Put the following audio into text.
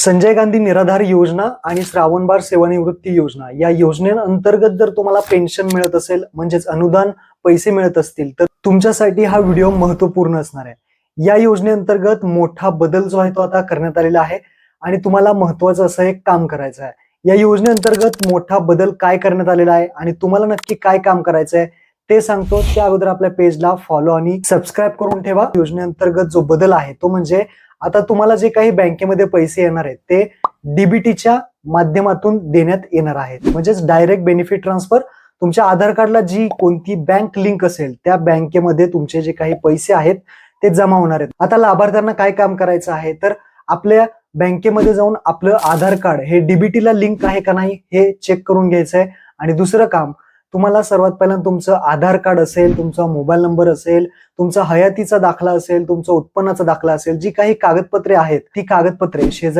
संजय गांधी निराधार योजना आणि श्रावणबार सेवानिवृत्ती योजना. या योजनेअंतर्गत जर तुम्हाला पेन्शन मिळत असेल म्हणजेच अनुदान पैसे मिळत असतील तर तुमच्यासाठी हा व्हिडिओ महत्त्वपूर्ण असणार आहे. या योजनेअंतर्गत मोठा बदल जो आहे तो आता करण्यात आलेला आहे आणि तुम्हाला महत्वाचं असं एक काम करायचं आहे. या योजनेअंतर्गत मोठा बदल काय करण्यात आलेला आहे आणि तुम्हाला नक्की काय काम करायचं आहे ते सांगतो. त्या अगोदर आपल्या पेजला फॉलो आणि सबस्क्राईब करून ठेवा. योजनेअंतर्गत जो बदल आहे तो म्हणजे आता तुम्हाला जे काही बँकेमध्ये पैसे येणार आहेत ते डीबीटीच्या माध्यमातून देण्यात येणार आहेत. म्हणजेच डायरेक्ट बेनिफिट ट्रान्सफर तुमच्या आधार कार्डला जी कोणती बँक लिंक असेल त्या बँकेमध्ये तुमचे जे काही पैसे आहेत ते जमा होणार आहेत. आता लाभार्थ्यांना काय काम करायचं आहे? तर आपल्या बँकेमध्ये जाऊन आपलं आधार कार्ड हे डीबीटीला लिंक आहे का नाही हे चेक करून घ्यायचं आहे आणि दुसरं काम तुम्हाला सर्वात पहिल्यांदा तुमचं आधार कार्ड असेल तुमचा मोबाईल नंबर असेल तुमचा हयातीचा दाखला असेल तुमचा उत्पन्नाचा दाखला असेल जी काही कागदपत्रे आहेत ती कागदपत्रे शेजारी